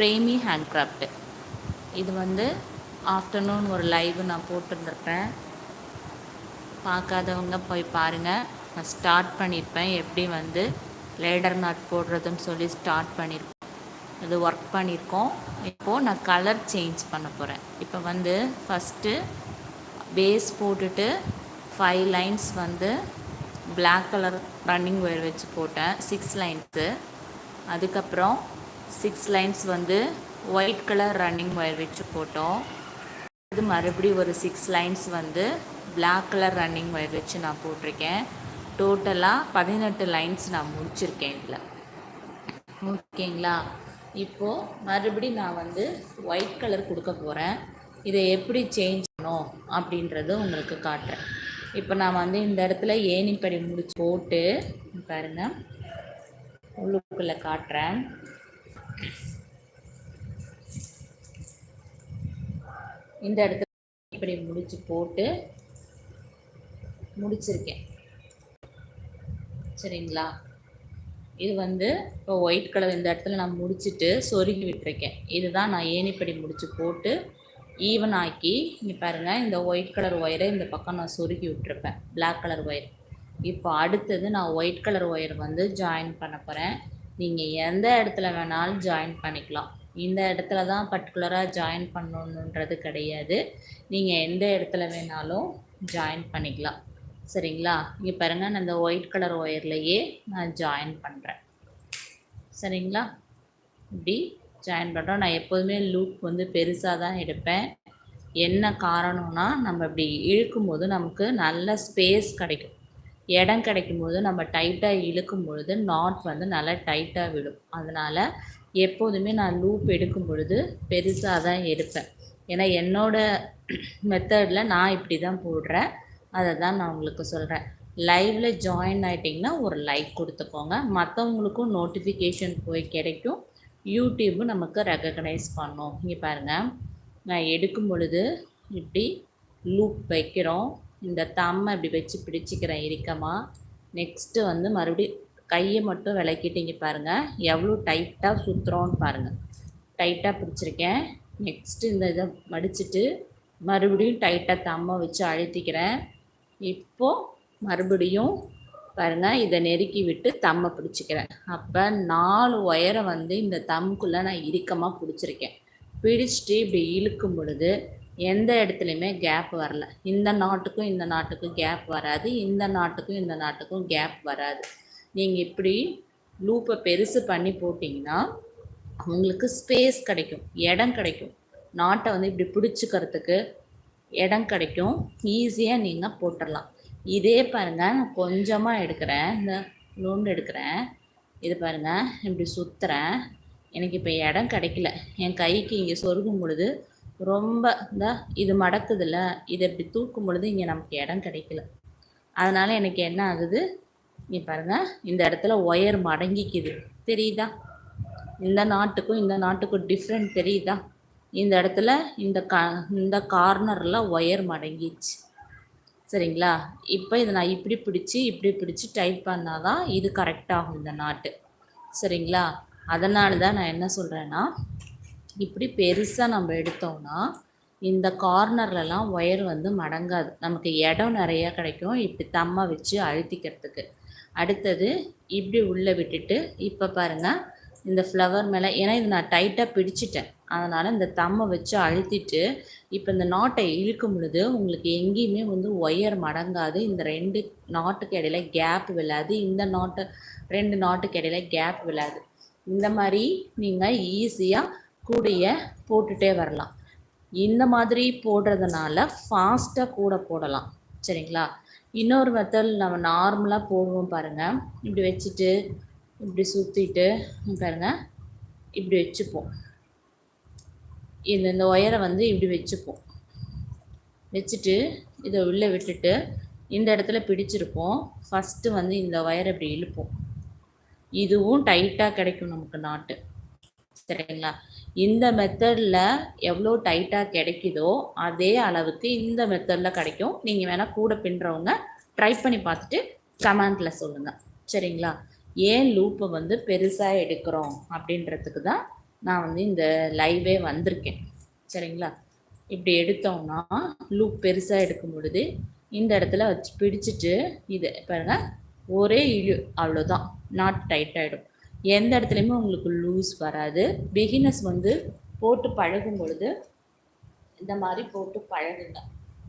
பிரேமி ஹேண்ட்கிராஃப்ட்டு இது வந்து ஆஃப்டர்நூன் ஒரு லைவ் நான் போட்டிருந்துருப்பேன். பார்க்காதவங்க போய் பாருங்கள் நான் ஸ்டார்ட் பண்ணியிருப்பேன். எப்படி வந்து லேடர் நாட் போடுறதுன்னு சொல்லி ஸ்டார்ட் பண்ணியிருப்பேன் இது ஒர்க் பண்ணியிருக்கோம். இப்போது நான் கலர் சேஞ்ச் பண்ண போகிறேன் இப்போ வந்து ஃபஸ்ட்டு பேஸ் போட்டுட்டு ஃபைவ் லைன்ஸ் வந்து பிளாக் கலர் ரன்னிங் ஒயர் வச்சு போட்டேன். சிக்ஸ் லைன்ஸு அதுக்கப்புறம் சிக்ஸ் லைன்ஸ் வந்து ஒயிட் கலர் ரன்னிங் ஒயர் வச்சு போட்டோம். அது மறுபடியும் ஒரு சிக்ஸ் லைன்ஸ் வந்து பிளாக் கலர் ரன்னிங் ஒயர் வச்சு நான் போட்டிருக்கேன். டோட்டலாக பதினெட்டு லைன்ஸ் நான் முடிச்சிருக்கேன் இதில். ஓகேங்களா? இப்போது மறுபடி நான் வந்து ஒயிட் கலர் கொடுக்க போகிறேன் இதை எப்படி சேஞ்ச் பண்ணும் அப்படின்றது உங்களுக்கு காட்டுறேன். இப்போ நான் வந்து இந்த இடத்துல ஏணிப்படி முடிச்சு போட்டு பாருங்கள் உள்ளுக்குள்ளே காட்டுறேன். இந்த இடத்துல இப்படி முடிச்சு போட்டு முடிச்சிருக்கேன். சரிங்களா? இது வந்து இப்போ ஒயிட் கலர் இந்த இடத்துல நான் முடிச்சிட்டு சொருகி விட்டுருக்கேன். இதுதான் நான் ஏணிப்படி முடிச்சு போட்டு ஈவன் ஆக்கி இங்கே பாருங்கள் இந்த ஒயிட் கலர் ஒயரை இந்த பக்கம் நான் சொருகி விட்டுருப்பேன். பிளாக் கலர் ஒயர் இப்போ அடுத்தது நான் ஒயிட் கலர் ஒயர் வந்து ஜாயின் பண்ண போகிறேன் நீங்கள் எந்த இடத்துல வேணாலும் ஜாயின் பண்ணிக்கலாம். இந்த இடத்துல தான் பர்டிகுலராக ஜாயின் பண்ணணுன்றது கிடையாது. நீங்கள் எந்த இடத்துல வேணாலும் ஜாயின் பண்ணிக்கலாம். சரிங்களா? இங்கே பாருங்கள் நான் இந்த ஒயிட் கலர் ஒயர்லையே நான் ஜாயின் பண்ணுறேன் சரிங்களா? இப்படி ஜாயின் பண்ணுறோம் நான் எப்போதுமே லூப் வந்து பெருசாக தான் எடுப்பேன். என்ன காரணம்னா நம்ம இப்படி இழுக்கும்போது நமக்கு நல்ல ஸ்பேஸ் கிடைக்கும். இடம் கிடைக்கும் போது நம்ம டைட்டாக இழுக்கும் பொழுது நாட் வந்து நல்லா டைட்டாக விடும் அதனால் எப்போதுமே நான் லூப் எடுக்கும் பொழுது பெருசாக தான் எடுப்பேன். ஏன்னா என்னோடய மெத்தடில் நான் இப்படி தான் போடுறேன். அதை தான் நான் உங்களுக்கு சொல்கிறேன் லைவில் ஜாயின் ஆகிட்டிங்கன்னா ஒரு லைக் கொடுத்துக்கோங்க. மற்றவங்களுக்கும் நோட்டிஃபிகேஷன் போய் கிடைக்கும். யூடியூப்பு நமக்கு ரெக்கக்னைஸ் பண்ணும். இங்கே பாருங்கள் நான் எடுக்கும் பொழுது இப்படி லூப் வைக்கிறோம். இந்த தம்மை இப்படி வச்சு பிடிச்சிக்கிறேன் இறுக்கமாக நெக்ஸ்ட்டு வந்து மறுபடியும் கையை மட்டும் விளக்கிட்டீங்க பாருங்கள் எவ்வளோ டைட்டாக சுற்றுறோன்னு பாருங்கள் டைட்டாக பிடிச்சிருக்கேன். நெக்ஸ்ட்டு இந்த இதை மடிச்சிட்டு மறுபடியும் டைட்டாக தம்மை வச்சு அழுத்திக்கிறேன். இப்போது மறுபடியும் பாருங்கள் இதை நெருக்கி விட்டு தம்மை பிடிச்சிக்கிறேன். அப்போ நாலு ஒயரை வந்து இந்த தம்முக்குள்ளே நான் இறுக்கமாக பிடிச்சிருக்கேன். பிடிச்சிட்டு இப்படி இழுக்கும் பொழுது எந்த இடத்துலையுமே கேப் வரல. இந்த நாட்டுக்கும் இந்த நாட்டுக்கும் கேப் வராது. இந்த நாட்டுக்கும் இந்த நாட்டுக்கும் கேப் வராது. நீங்கள் இப்படி லூப்பை பெருசு பண்ணி போட்டிங்கன்னா உங்களுக்கு ஸ்பேஸ் கிடைக்கும். இடம் கிடைக்கும். நாட்டை வந்து இப்படி பிடிச்சிக்கிறதுக்கு இடம் கிடைக்கும். ஈஸியாக நீங்கள் போட்டுடலாம் இதே பாருங்கள் நான் கொஞ்சமாக எடுக்கிறேன். இந்த லோன் எடுக்கிறேன். இது பாருங்கள் இப்படி சுற்றுறேன் எனக்கு இப்போ இடம் கிடைக்கல. என் கைக்கு இங்கே சொருகும் பொழுது ரொம்ப இந்த இது மடக்குதில்ல இதை இப்படி தூக்கும் பொழுது இங்கே நமக்கு இடம் கிடைக்கல. அதனால் எனக்கு என்ன ஆகுது? நீ பாருங்கள் இந்த இடத்துல ஒயர் மடங்கிக்குது. தெரியுதா? இந்த நாட்டுக்கும் இந்த நாட்டுக்கும் டிஃப்ரெண்ட் தெரியுதா? இந்த இடத்துல இந்த க இந்த கார்னரில் ஒயர் மடங்கிச்சு சரிங்களா? இப்போ இதை நான் இப்படி பிடிச்சி இப்படி பிடிச்சி டைப் பண்ணால் தான் இது கரெக்டாகும் இந்த நாட்டு. சரிங்களா? அதனால தான் நான் என்ன சொல்கிறேன்னா இப்படி பெருசாக நம்ம எடுத்தோம்னா இந்த கார்னர்லலாம் ஒயர் வந்து மடங்காது. நமக்கு இடம் நிறையா கிடைக்கும். இப்படி தம்மை வச்சு அழுத்திக்கிறதுக்கு. அடுத்தது இப்படி உள்ளே விட்டுட்டு இப்போ பாருங்கள் இந்த ஃப்ளவர் மேலே ஏன்னா இது நான் டைட்டாக பிடிச்சிட்டேன். அதனால் இந்த தம்மை வச்சு அழுத்திட்டு இப்போ இந்த நாட்டை இழுக்கும் பொழுது உங்களுக்கு எங்கேயுமே வந்து ஒயர் மடங்காது. இந்த ரெண்டு நாட்டுக்கு இடையில கேப் விழாது. இந்த நாட்டு ரெண்டு நாட்டுக்கு இடையில கேப் விழாது. இந்த மாதிரி நீங்கள் ஈஸியாக கூடைய போட்டுகிட்டே வரலாம். இந்த மாதிரி போடுறதுனால ஃபாஸ்ட்டாக கூடை போடலாம். சரிங்களா? இன்னொரு மெத்தட் நம்ம நார்மலாக போடுவோம் பாருங்கள் இப்படி வச்சுட்டு இப்படி சுற்றிட்டு பாருங்கள் இப்படி வச்சுப்போம். இந்த இந்த ஒயரை வந்து இப்படி வச்சுப்போம். வச்சுட்டு இதை உள்ளே விட்டுட்டு இந்த இடத்துல பிடிச்சிருப்போம். ஃபஸ்ட்டு வந்து இந்த ஒயரை இப்படி இழுப்போம். இதுவும் டைட்டாக கிடைக்கும் நமக்கு நாட்டு. சரிங்களா? இந்த மெத்தடில் எவ்வளோ டைட்டாக கிடைக்குதோ அதே அளவுக்கு இந்த மெத்தடில் கிடைக்கும். நீங்கள் வேணால் கூட பின்னுறவங்க ட்ரை பண்ணி பார்த்துட்டு கமெண்ட்டில் சொல்லுங்கள் சரிங்களா? ஏன் லூப்பை வந்து பெருசாக எடுக்கிறோம் அப்படின்றதுக்கு தான் நான் வந்து இந்த லைவே வந்திருக்கேன். சரிங்களா? இப்படி எடுத்தோம்னா லூப் பெருசாக எடுக்கும் பொழுது இந்த இடத்துல வச்சு பிடிச்சிட்டு இது பாருங்க ஒரே இழு அவ்வளோதான் நாட் டைட் ஆகிடும் எந்த இடத்துலையுமே உங்களுக்கு லூஸ் வராது. பிகினஸ் வந்து போட்டு பழகும் பொழுது இந்த மாதிரி போட்டு பழகுங்க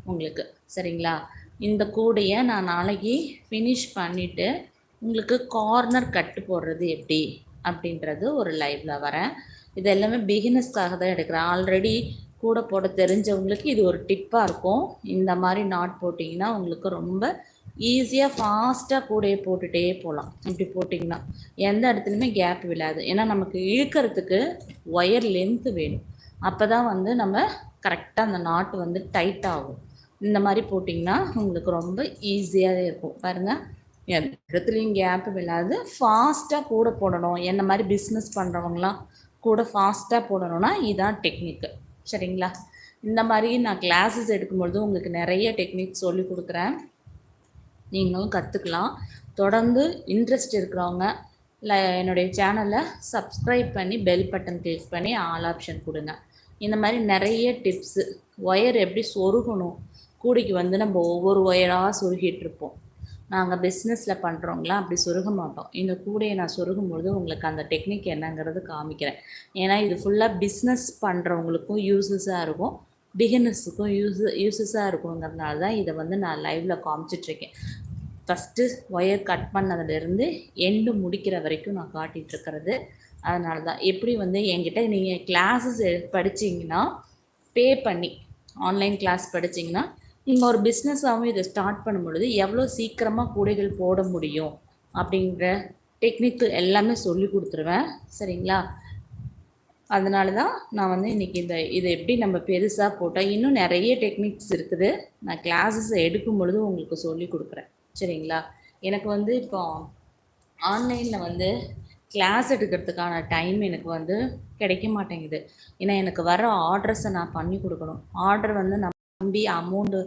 உங்களுக்கு. சரிங்களா? இந்த கூடையை நான் நாளைக்கு ஃபினிஷ் பண்ணிவிட்டு உங்களுக்கு கார்னர் கட்டு போடுறது எப்படி? அப்படின்றது ஒரு லைவில் வரேன். இது எல்லாமே பிகினஸ்க்காக தான் எடுக்கிறேன். ஆல்ரெடி கூட போட தெரிஞ்சவங்களுக்கு இது ஒரு டிப்பாக இருக்கும். இந்த மாதிரி நாட் போட்டிங்கன்னா உங்களுக்கு ரொம்ப ஈஸியாக ஃபாஸ்ட்டாக கூடையை போட்டுகிட்டே போகலாம் இப்படி போட்டிங்கன்னா எந்த இடத்துலையுமே கேப் விழாது. ஏன்னா நமக்கு இழுக்கிறதுக்கு ஒயர் லென்த்து வேணும். அப்போ தான் வந்து நம்ம கரெக்டாக அந்த நாட்டு வந்து டைட் ஆகும். இந்த மாதிரி போட்டிங்கன்னா உங்களுக்கு ரொம்ப ஈஸியாகவே இருக்கும். பாருங்கள் எந்த இடத்துலையும் கேப் விழாது. ஃபாஸ்ட்டாக கூட போடணும். என்ன மாதிரி பிஸ்னஸ் பண்ணுறவங்களாம் கூட ஃபாஸ்ட்டாக போடணும்னா இதுதான் டெக்னிக்கு சரிங்களா? இந்த மாதிரி நான் கிளாஸஸ் எடுக்கும்பொழுது உங்களுக்கு நிறைய டெக்னிக் சொல்லி கொடுக்குறேன். நீங்களும் கற்றுக்கலாம் தொடர்ந்து இன்ட்ரெஸ்ட் இருக்கிறவங்க இல்லை என்னுடைய சேனலை சப்ஸ்கிரைப் பண்ணி பெல் பட்டன் கிளிக் பண்ணி ஆல் ஆப்ஷன் கொடுங்க. இந்த மாதிரி நிறைய டிப்ஸு ஒயர் எப்படி சொருகணும் கூடைக்கு வந்து நம்ம ஒவ்வொரு ஒயராக சொருகிட்டு இருப்போம். நாங்கள் பிஸ்னஸில் பண்ணுறவங்களாம் அப்படி சொருக மாட்டோம். இந்த கூடையை நான் சொருகும்பொழுது உங்களுக்கு அந்த டெக்னிக் என்னங்கிறது காமிக்கிறேன். ஏன்னா இது ஃபுல்லாக பிஸ்னஸ் பண்ணுறவங்களுக்கும் யூஸஸாக இருக்கும். பிகினர்ஸுக்கும் யூஸ் யூஸஸாக இருக்குங்கிறதுனால தான் இதை வந்து நான் லைவில் காமிச்சிட்ருக்கேன். ஃபஸ்ட்டு ஒயர் கட் பண்ணதுலேருந்து எண்டு முடிக்கிற வரைக்கும் நான் காட்டிகிட்ருக்கிறது அதனால தான் எப்படி வந்து என்கிட்ட நீங்கள் கிளாஸஸ் படிச்சிங்கன்னா பே பண்ணி ஆன்லைன் கிளாஸ் படிச்சிங்கன்னா நீங்கள் ஒரு பிஸ்னஸாகவும் இதை ஸ்டார்ட் பண்ணும் பொழுது எவ்வளோ சீக்கிரமாக கூடைகள் போட முடியும் அப்படிங்கிற டெக்னிக்கு எல்லாமே சொல்லி கொடுத்துருவேன். சரிங்களா? அதனால தான் நான் வந்து இன்றைக்கி இந்த இதை எப்படி நம்ம பெருசாக போட்டால் இன்னும் நிறைய டெக்னிக்ஸ் இருக்குது. நான் கிளாஸஸ் எடுக்கும் பொழுது உங்களுக்கு சொல்லி கொடுக்குறேன். சரிங்களா? எனக்கு வந்து இப்போ ஆன்லைனில் வந்து கிளாஸ் எடுக்கிறதுக்கான டைம் எனக்கு வந்து கிடைக்க மாட்டேங்குது. ஏன்னா எனக்கு வர ஆர்டர்ஸை நான் பண்ணி கொடுக்கணும். ஆர்டர் வந்து நம்பி அமௌண்ட்டு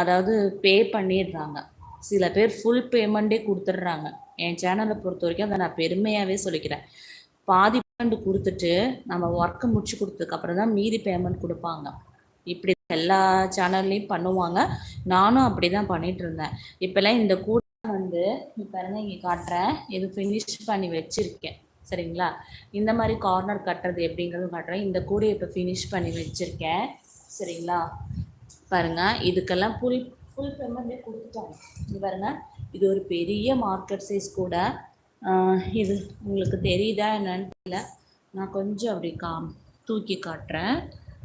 அதாவது பே பண்ணிடுறாங்க. சில பேர் ஃபுல் பேமெண்ட்டே கொடுத்துட்றாங்க. என் சேனலை பொறுத்த வரைக்கும் அதை நான் பெருமையாகவே சொல்லிக்கிறேன். பாதி பேமெண்ட் கொடுத்துட்டு நம்ம ஒர்க்கை முடிச்சு கொடுத்ததுக்கப்புறம் தான் மீதி பேமெண்ட் கொடுப்பாங்க. இப்படி எல்லா சேனல்லையும் பண்ணுவாங்க. நானும் அப்படி தான் பண்ணிகிட்டு இருந்தேன். இப்போல்லாம் இந்த கூட வந்து பாருங்க இங்கே காட்டுறேன். இது ஃபினிஷ் பண்ணி வச்சுருக்கேன். சரிங்களா? இந்த மாதிரி கார்னர் கட்டுறது எப்படிங்கிறது காட்டுறேன். இந்த கூடையை இப்போ ஃபினிஷ் பண்ணி வச்சுருக்கேன். சரிங்களா? பாருங்கள் இதுக்கெல்லாம் ஃபுல் ஃபுல் பேமெண்ட்டே கொடுத்துட்டாங்க. இது பாருங்கள் இது ஒரு பெரிய மார்க்கெட் சைஸ் கூட. இது உங்களுக்கு தெரியுதா என்னன்னு தெரியல. நான் கொஞ்சம் அப்படி கா தூக்கி காட்டுறேன்.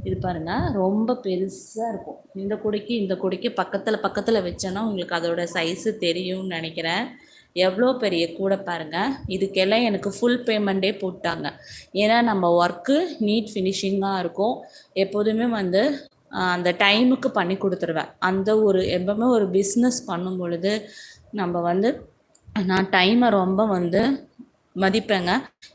இது பாருங்கள் ரொம்ப பெருசாக இருக்கும். இந்த கொடிக்கு இந்த கொடிக்கு பக்கத்தில் பக்கத்தில் வச்சோன்னா உங்களுக்கு அதோட சைஸு தெரியும்னு நினைக்கிறேன். எவ்வளோ பெரிய கூடை பாருங்கள் இதுக்கெல்லாம் எனக்கு ஃபுல் பேமெண்ட்டே போட்டாங்க. ஏன்னா நம்ம ஒர்க்கு நீட் ஃபினிஷிங்காக இருக்கும். எப்போதுமே வந்து அந்த டைமுக்கு பண்ணி கொடுத்துருவேன். அந்த ஒரு எப்பவுமே ஒரு பிஸ்னஸ் பண்ணும் பொழுது நம்ம வந்து நான் டைமை ரொம்ப வந்து மதிப்பேங்க.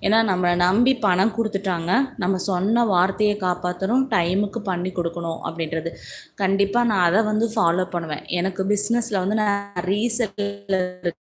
ஏன்னா நம்மளை நம்பி பணம் கொடுத்துட்டாங்க. நம்ம சொன்ன வார்த்தையை காப்பாற்றணும் டைமுக்கு பண்ணி கொடுக்கணும் அப்படின்றது. கண்டிப்பாக நான் அதை வந்து ஃபாலோ பண்ணுவேன். எனக்கு பிஸ்னஸில் வந்து நான் ரீசெல்லர்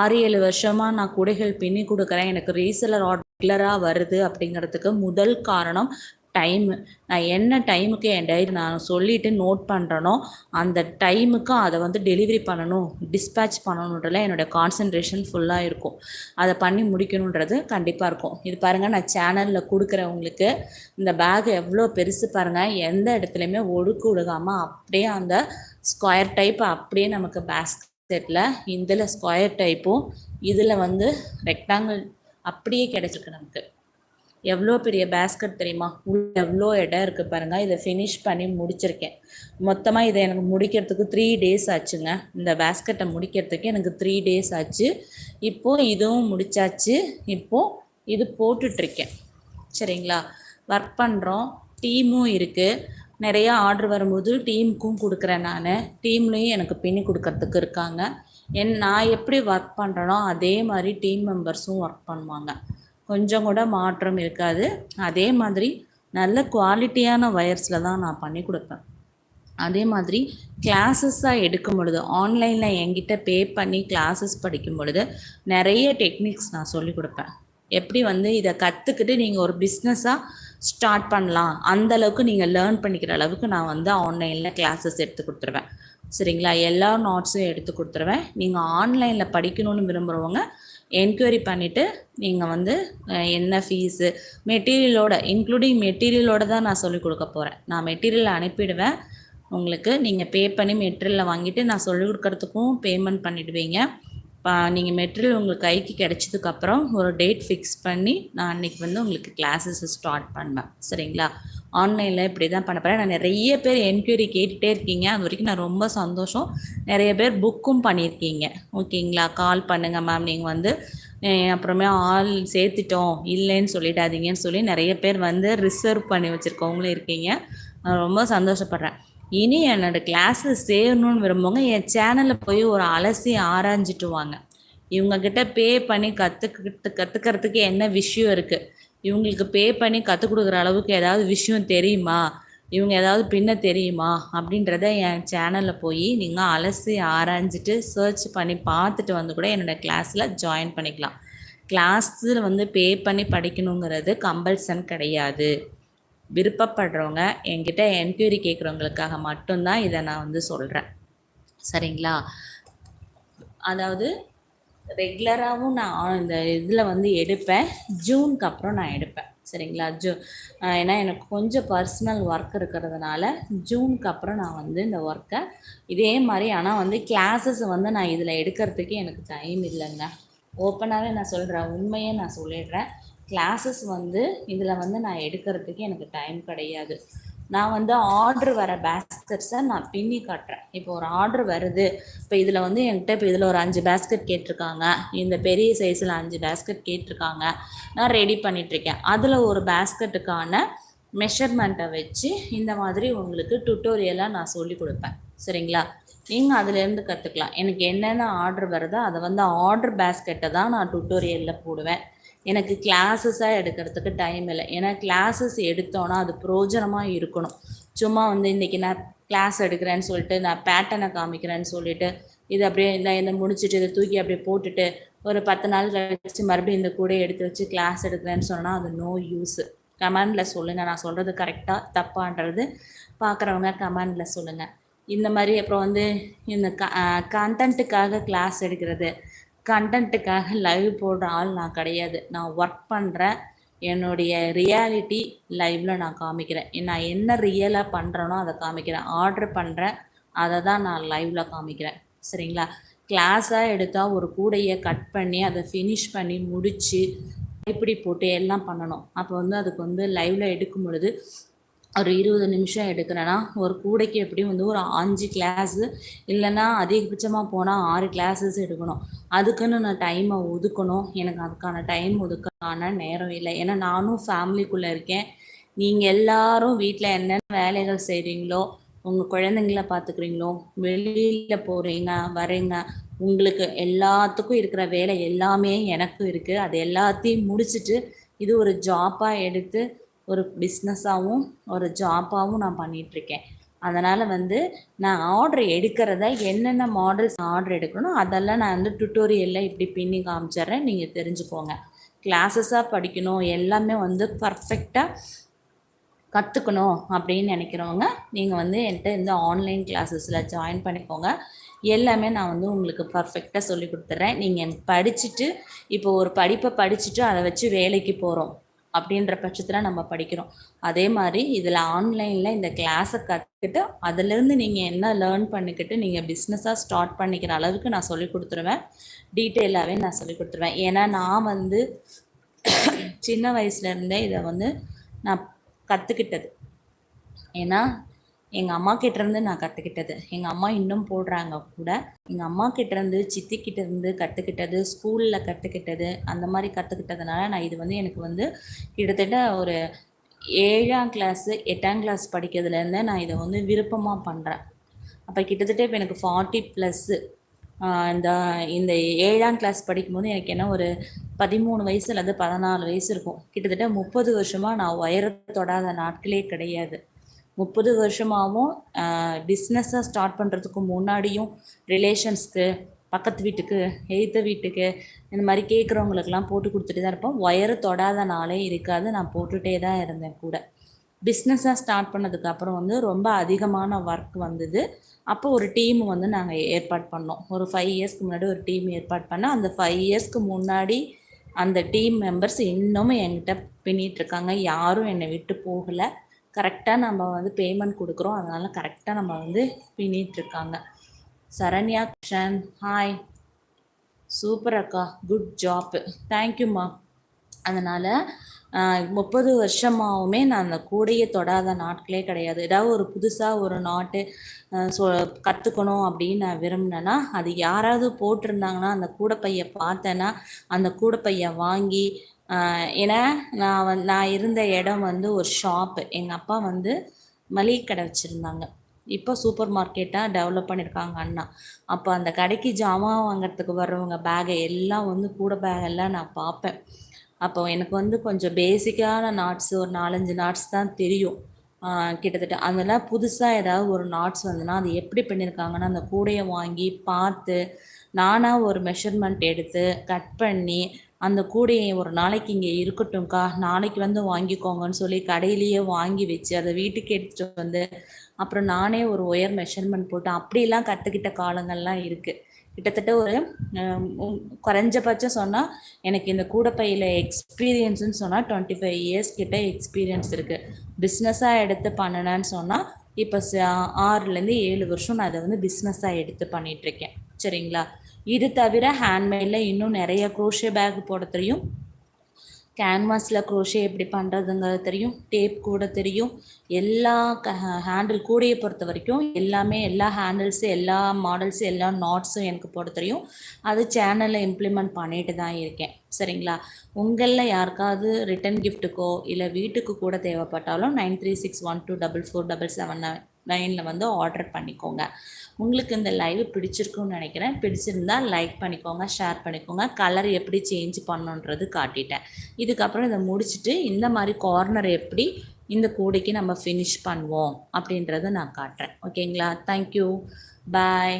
ஆறு ஏழு வருஷமாக நான் குடைகள் பின்னி கொடுக்குறேன். எனக்கு ரீசெல்லர் ஆர்டர் ரெகுலராக வருது அப்படிங்கிறதுக்கு முதல் காரணம் டைமு நான் என்ன டைமுக்கு என் டைரி நான் சொல்லிவிட்டு நோட் பண்ணுறனோ அந்த டைமுக்கு அதை வந்து டெலிவரி பண்ணணும் டிஸ்பேச் பண்ணணுன்றதுல என்னோடய கான்சன்ட்ரேஷன் ஃபுல்லாக இருக்கும். அதை பண்ணி முடிக்கணுன்றது கண்டிப்பாக இருக்கும். இது பாருங்கள் நான் சேனலில் கொடுக்குறவங்களுக்கு இந்த பேக் எவ்வளோ பெருசு பாருங்கள் எந்த இடத்துலையுமே ஒடுக்கு ஒடுகாமல் அப்படியே அந்த ஸ்கொயர் டைப் அப்படியே நமக்கு பேஸ்கெட்டில் இதில் ஸ்கொயர் டைப்பும் இதில் வந்து ரெக்டாங்கிள் அப்படியே கிடச்சிருக்கு நமக்கு. எவ்வளோ பெரிய பேஸ்கட் தெரியுமா? உள்ள எவ்வளோ இடம் இருக்குது பாருங்கள் இதை ஃபினிஷ் பண்ணி முடிச்சிருக்கேன். மொத்தமாக இதை எனக்கு முடிக்கிறதுக்கு த்ரீ டேஸ் ஆச்சுங்க. இந்த பேஸ்கெட்டை முடிக்கிறதுக்கு எனக்கு த்ரீ டேஸ் ஆச்சு. இப்போது இதுவும் முடித்தாச்சு இப்போது இது போட்டுட்ருக்கேன் சரிங்களா? ஒர்க் பண்ணுறோம் டீமும் இருக்குது நிறையா ஆர்டர் வரும்போது டீமுக்கும் கொடுக்குறேன் நான். டீம்லேயும் எனக்கு பின்னி கொடுக்கறதுக்கு இருக்காங்க. என் நான் எப்படி ஒர்க் பண்ணுறேனோ அதே மாதிரி டீம் மெம்பர்ஸும் ஒர்க் பண்ணுவாங்க. கொஞ்சம் கூட மாற்றம் இருக்காது. அதே மாதிரி நல்ல குவாலிட்டியான ஒயர்ஸில் தான் நான் பண்ணி கொடுப்பேன். அதே மாதிரி கிளாஸஸாக எடுக்கும் பொழுது ஆன்லைனில் என்கிட்ட பே பண்ணி கிளாஸஸ் படிக்கும் பொழுது நிறைய டெக்னிக்ஸ் நான் சொல்லிக் கொடுப்பேன். எப்படி வந்து இதை கற்றுக்கிட்டு நீங்கள் ஒரு பிஸ்னஸாக ஸ்டார்ட் பண்ணலாம் அந்த அளவுக்கு நீங்கள் லேர்ன் பண்ணிக்கிற அளவுக்கு நான் வந்து ஆன்லைனில் கிளாஸஸ் எடுத்து கொடுத்துருவேன். சரிங்களா? எல்லா நோட்ஸும் எடுத்து கொடுத்துருவேன். நீங்கள் ஆன்லைனில் படிக்கணும்னு விரும்புகிறவங்க என்கொயரி பண்ணிவிட்டு நீங்கள் வந்து என்ன ஃபீஸு மெட்டீரியலோட இன்க்ளூடிங் மெட்டீரியலோட தான் நான் சொல்லிக் கொடுக்க போகிறேன் நான் மெட்டீரியல் அனுப்பிடுவேன். உங்களுக்கு நீங்கள் பே பண்ணி மெட்டீரியலை வாங்கிட்டு நான் சொல்லிக் கொடுக்கறதுக்கும் பேமெண்ட் பண்ணிடுவீங்க. நீங்கள் மெட்டீரியல் உங்களுக்கு கைக்கு கிடைச்சதுக்கப்புறம் ஒரு டேட் ஃபிக்ஸ் பண்ணி நான் அன்றைக்கி வந்து உங்களுக்கு கிளாஸஸ் ஸ்டார்ட் பண்ணுவேன். சரிங்களா? ஆன்லைனில் இப்படி தான் பண்ண போகிறேன் நான் நிறைய பேர் என்கொயரி கேட்டுகிட்டே இருக்கீங்க. அது வரைக்கும் நான் ரொம்ப சந்தோஷம். நிறைய பேர் புக்கும் பண்ணியிருக்கீங்க. ஓகேங்களா? கால் பண்ணுங்கள் மேம் நீங்கள் வந்து அப்புறமே ஆள் சேர்த்துட்டோம். இல்லைன்னு சொல்லிடாதீங்கன்னு சொல்லி நிறைய பேர் வந்து ரிசர்வ் பண்ணி வச்சுருக்கவங்களும் இருக்கீங்க. நான் ரொம்ப சந்தோஷப்படுறேன். இனி என்னோட கிளாஸில் சேரணும்னு விரும்புவங்க என் சேனலில் போய் ஒரு அலசி ஆராய்ஞ்சிட்டு வாங்க. இவங்கக்கிட்ட பே பண்ணி கற்றுக்கிட்டு கற்றுக்கிறதுக்கு என்ன விஷயம் இருக்குது இவங்களுக்கு பே பண்ணி கற்றுக் கொடுக்குற அளவுக்கு ஏதாவது விஷயம் தெரியுமா? இவங்க ஏதாவது பின்ன தெரியுமா? அப்படின்றத என் சேனலில் போய் நீங்கள் அலசி ஆராய்ஞ்சிட்டு சர்ச் பண்ணி பார்த்துட்டு வந்து கூட என்னோடய கிளாஸில் ஜாயின் பண்ணிக்கலாம். கிளாஸில் வந்து பே பண்ணி படிக்கணுங்கிறது கம்பல்சன் கிடையாது. விருப்பப்படுறவங்க என்கிட்ட என்கொயரி கேட்குறவங்களுக்காக மட்டும்தான் இதை நான் வந்து சொல்கிறேன் சரிங்களா? அதாவது ரெகுலராகவும் நான் இந்த இதில் வந்து எடுப்பேன். ஜூனுக்கு அப்புறம் நான் எடுப்பேன். சரிங்களா? ஜூ ஏன்னா எனக்கு கொஞ்சம் பர்சனல் ஒர்க் இருக்கிறதுனால ஜூனுக்கு அப்புறம் நான் வந்து இந்த ஒர்க்கை இதே மாதிரி ஆனால் வந்து கிளாஸஸ் வந்து நான் இதில் எடுக்கிறதுக்கு எனக்கு டைம் இல்லைங்க. ஓப்பனாகவே நான் சொல்கிறேன் உண்மையே நான் சொல்லிடுறேன். கிளாஸஸ் வந்து இதில் வந்து நான் எடுக்கிறதுக்கு எனக்கு டைம் கிடையாது. நான் வந்து ஆர்டர் வர பேஸ்கெட்ஸை நான் பின்னி காட்டுறேன். இப்போ ஒரு ஆர்டர் வருது. இப்போ இதில் வந்து என்கிட்ட இப்போ இதில் ஒரு அஞ்சு பேஸ்கெட் கேட்டிருக்காங்க. இந்த பெரிய சைஸில் அஞ்சு பேஸ்கெட் கேட்டிருக்காங்க. நான் ரெடி பண்ணிகிட்ருக்கேன் அதில் ஒரு பேஸ்கெட்டுக்கான மெஷர்மெண்ட்டை வச்சு இந்த மாதிரி உங்களுக்கு டுட்டோரியலாக நான் சொல்லி கொடுப்பேன். சரிங்களா? நீங்கள் அதுலேருந்து கற்றுக்கலாம் எனக்கு என்னென்ன ஆர்டர் வருதோ அதை வந்து ஆர்டர் பேஸ்கெட்டை தான் நான் டுட்டோரியலில் போடுவேன். எனக்கு கிளாஸஸாக எடுக்கிறதுக்கு டைம் இல்லை. ஏன்னா கிளாஸஸ் எடுத்தோன்னா அது பிரோஜனமாக இருக்கணும். சும்மா வந்து இன்றைக்கி நான் கிளாஸ் எடுக்கிறேன்னு சொல்லிட்டு நான் பேட்டனை காமிக்கிறேன்னு சொல்லிட்டு இது அப்படியே இந்த இதை முடிச்சுட்டு இதை தூக்கி அப்படியே போட்டுட்டு ஒரு பத்து நாள் கழிச்சு மறுபடியும் இந்த கூட எடுத்து வச்சு கிளாஸ் எடுக்கிறேன்னு சொன்னால் அது நோ யூஸு கமெண்டில் சொல்லுங்கள் நான் சொல்கிறது கரெக்டாக தப்பான்றது பார்க்குறவங்க கமெண்டில் சொல்லுங்கள் இந்த மாதிரி அப்புறம் வந்து இந்த க கண்டென்ட்டுக்காக கிளாஸ் எடுக்கிறது. கண்டென்ட்டுக்காக லைவ் போடுற ஆள் நான் கிடையாது. நான் ஒர்க் பண்ணுறேன் என்னுடைய ரியாலிட்டி லைவில் நான் காமிக்கிறேன். நான் என்ன ரியலாக பண்ணுறேனோ அதை காமிக்கிறேன். ஆர்டர் பண்ணுறேன் அதை தான் நான் லைவில் காமிக்கிறேன். சரிங்களா? கிளாஸாக எடுத்தால் ஒரு கூடையை கட் பண்ணி அதை ஃபினிஷ் பண்ணி முடித்து இப்படி போட்டு எல்லாம் பண்ணணும். அப்போ வந்து அதுக்கு வந்து லைவில் எடுக்கும் பொழுது ஒரு இருபது நிமிஷம் எடுக்கிறேன்னா ஒரு கூடைக்கு எப்படியும் வந்து ஒரு அஞ்சு கிளாஸு இல்லைன்னா அதிகபட்சமாக போனால் ஆறு கிளாஸஸ் எடுக்கணும். அதுக்குன்னு நான் டைமை ஒதுக்கணும். எனக்கு அதுக்கான டைம் ஒதுக்கான நேரம் இல்லை. ஏன்னா நானும் ஃபேமிலிக்குள்ளே இருக்கேன். நீங்கள் எல்லாரும் வீட்டில் என்னென்ன வேலைகள் செய்கிறீங்களோ உங்கள் குழந்தைங்கள பார்த்துக்குறீங்களோ வெளியில் போகிறீங்க வரீங்க உங்களுக்கு எல்லாத்துக்கும் இருக்கிற வேலை எல்லாமே எனக்கும் இருக்குது அது எல்லாத்தையும் முடிச்சுட்டு இது ஒரு ஜாப்பாக எடுத்து ஒரு பிஸ்னஸாகவும் ஒரு ஜாப்பாகவும் நான் பண்ணிகிட்ருக்கேன் அதனால் வந்து நான் ஆர்டர் எடுக்கிறத என்னென்ன மாடல்ஸ் ஆர்டர் எடுக்கணும் அதெல்லாம் நான் வந்து டுட்டோரியலில் இப்படி பின்னி காமிச்சிட்றேன். நீங்கள் தெரிஞ்சுக்கோங்க. கிளாஸஸாக படிக்கணும் எல்லாமே வந்து பர்ஃபெக்டாக கற்றுக்கணும் அப்படின்னு நினைக்கிறவங்க நீங்கள் வந்து என்கிட்ட இந்த ஆன்லைன் கிளாஸஸில் ஜாயின் பண்ணிக்கோங்க. எல்லாமே நான் வந்து உங்களுக்கு பர்ஃபெக்டாக சொல்லி கொடுத்துட்றேன். நீங்கள் படிச்சுட்டு இப்போ ஒரு படிப்பை படிச்சுட்டு அதை வச்சு வேலைக்கு போகிறோம் அப்படின்ற பட்சத்தில் நம்ம படிக்கிறோம். அதே மாதிரி இதில் ஆன்லைனில் இந்த கிளாஸை கற்றுக்கிட்டு அதுலேருந்து நீங்கள் என்ன லேர்ன் பண்ணிக்கிட்டு நீங்கள் பிஸ்னஸாக ஸ்டார்ட் பண்ணிக்கிற அளவுக்கு நான் சொல்லி கொடுத்துருவேன். டீட்டெயிலாகவே நான் சொல்லி கொடுத்துருவேன். ஏன்னா நான் வந்து சின்ன வயசுலேருந்தே இதை வந்து நான் கற்றுக்கிட்டது ஏன்னா எங்கள் அம்மா கிட்டேருந்து நான் கற்றுக்கிட்டது எங்கள் அம்மா இன்னும் போடுறாங்க கூட. எங்கள் அம்மா கிட்டேருந்து சித்தி கிட்டேருந்து கற்றுக்கிட்டது ஸ்கூலில் கற்றுக்கிட்டது அந்த மாதிரி கற்றுக்கிட்டதுனால நான் இது வந்து எனக்கு வந்து கிட்டத்தட்ட ஒரு ஏழாம் கிளாஸு எட்டாம் கிளாஸ் படிக்கிறதுலேருந்து நான் இதை வந்து விருப்பமாக பண்ணுறேன் அப்போ கிட்டத்தட்ட இப்போ எனக்கு ஃபார்ட்டி ப்ளஸ்ஸு இந்த இந்த ஏழாம் கிளாஸ் படிக்கும்போது எனக்கு என்ன ஒரு பதிமூணு வயசு அல்லது பதினாலு வயசு இருக்கும். கிட்டத்தட்ட முப்பது வருஷமாக நான் உயரத்தை தொடாத நாட்களே கிடையாது. முப்பது வருஷமாகவும் பிஸ்னஸை ஸ்டார்ட் பண்ணுறதுக்கு முன்னாடியும் ரிலேஷன்ஸ்க்கு பக்கத்து வீட்டுக்கு எய்த்த வீட்டுக்கு இந்த மாதிரி கேட்குறவங்களுக்கெல்லாம் போட்டு கொடுத்துட்டு தான் இருப்போம். ஒயரு தொடாத நாளே இருக்காது. நான் போட்டுகிட்டே தான் இருந்தேன் கூட. பிஸ்னஸாக ஸ்டார்ட் பண்ணதுக்கு அப்புறம் வந்து ரொம்ப அதிகமான ஒர்க் வந்தது. அப்போ ஒரு டீம் வந்து நாங்கள் ஏற்பாடு பண்ணோம். ஒரு ஃபைவ் இயர்ஸ்க்கு முன்னாடி ஒரு டீம் ஏற்பாடு பண்ணோம் அந்த ஃபைவ் இயர்ஸ்க்கு முன்னாடி அந்த டீம் மெம்பர்ஸ் இன்னமும் என்கிட்ட பின்னிட்டு இருக்காங்க. யாரும் என்னை விட்டு போகலை. கரெக்டாக நம்ம வந்து பேமெண்ட் கொடுக்குறோம். அதனால கரெக்டாக நம்ம வந்து பின்னிட்டு இருக்காங்க சரண்யா கிருஷ்ணன் ஹாய் சூப்பர் அக்கா. குட் ஜாப்பு தேங்க்யூம்மா அதனால் முப்பது வருஷமாகவுமே நான் அந்த கூடையை தொடாத நாட்களே கிடையாது. ஏதாவது ஒரு புதுசாக ஒரு நாட்டு சொ கற்றுக்கணும் அப்படின்னு நான் விரும்பினேன்னா அது யாராவது போட்டிருந்தாங்கன்னா அந்த கூடைப்பையை பார்த்தேன்னா அந்த கூடைப்பையை வாங்கி ஏன்னா நான் வந்து நான் இருந்த இடம் வந்து ஒரு ஷாப்பு. எங்கள் அப்பா வந்து மளிகை கடை வச்சுருந்தாங்க. இப்போ சூப்பர் மார்க்கெட்டாக டெவலப் பண்ணியிருக்காங்க அண்ணா. அப்போ அந்த கடைக்கு ஜாமான் வாங்குறதுக்கு வர்றவங்க பேகை எல்லாம் வந்து கூட பேகெல்லாம் நான் பார்ப்பேன். அப்போ எனக்கு வந்து கொஞ்சம் பேசிக்கான நாட்ஸ் ஒரு நாலஞ்சு நாட்ஸ் தான் தெரியும். கிட்டத்தட்ட அதெல்லாம் புதுசாக ஏதாவது ஒரு நாட்ஸ் வந்துன்னா அது எப்படி பண்ணியிருக்காங்கன்னா அந்த கூடையை வாங்கி பார்த்து நானாக ஒரு மெஷர்மெண்ட் எடுத்து கட் பண்ணி அந்த கூடையை ஒரு நாளைக்கு இங்கே இருக்கட்டும்க்கா. நாளைக்கு வந்து வாங்கிக்கோங்கன்னு சொல்லி கடையிலேயே வாங்கி வச்சு அதை வீட்டுக்கு எடுத்துகிட்டு வந்து அப்புறம் நானே ஒரு ஒயர் மெஷர்மெண்ட் போட்டு அப்படிலாம் கற்றுக்கிட்ட காலங்கள்லாம் இருக்குது கிட்டத்தட்ட ஒரு குறைஞ்சபட்சம் சொன்னால் எனக்கு இந்த கூடைப்பையில் எக்ஸ்பீரியன்ஸுன்னு சொன்னால் டுவெண்ட்டி ஃபைவ் இயர்ஸ் கிட்ட எக்ஸ்பீரியன்ஸ் இருக்குது பிஸ்னஸாக எடுத்து பண்ணினேன்னு சொன்னால் இப்போ ஆறுலேருந்து ஏழு வருஷம் நான் அதை வந்து பிஸ்னஸாக எடுத்து பண்ணிகிட்ருக்கேன் சரிங்களா? இது தவிர ஹேண்ட்மேடில் இன்னும் நிறைய க்ரோஷே பேக் போட தெரியும். கேன்வாஸில் க்ரோஷே எப்படி பண்ணுறதுங்கிறது தெரியும். டேப் கூட தெரியும். எல்லா க ஹேண்டில் கூடையை பொறுத்த வரைக்கும் எல்லாமே எல்லா ஹேண்டில்ஸு எல்லா மாடல்ஸு எல்லா நாட்ஸும் எனக்கு போட தெரியும். அது சேனலில் இம்ப்ளிமெண்ட் பண்ணிட்டு தான் இருக்கேன். சரிங்களா? உங்களில் யாருக்காவது ரிட்டன் கிஃப்ட்டுக்கோ இல்லை வீட்டுக்கு கூட தேவைப்பட்டாலும் nine three six one two double four double seven நைனில் வந்து ஆர்டர் பண்ணிக்கோங்க. உங்களுக்கு இந்த லைவ் பிடிச்சிருக்குன்னு நினைக்கிறேன். பிடிச்சிருந்தா லைக் பண்ணிக்கோங்க ஷேர் பண்ணிக்கோங்க. கலர் எப்படி சேஞ்ச் பண்ணணுன்றது காட்டிட்டேன். இதுக்கப்புறம் இதை முடிச்சுட்டு இந்த மாதிரி கார்னர் எப்படி இந்த கூடைக்கு நம்ம ஃபினிஷ் பண்ணுவோம் அப்படின்றத நான் காட்டுறேன். ஓகேங்களா தேங்க்யூ பாய்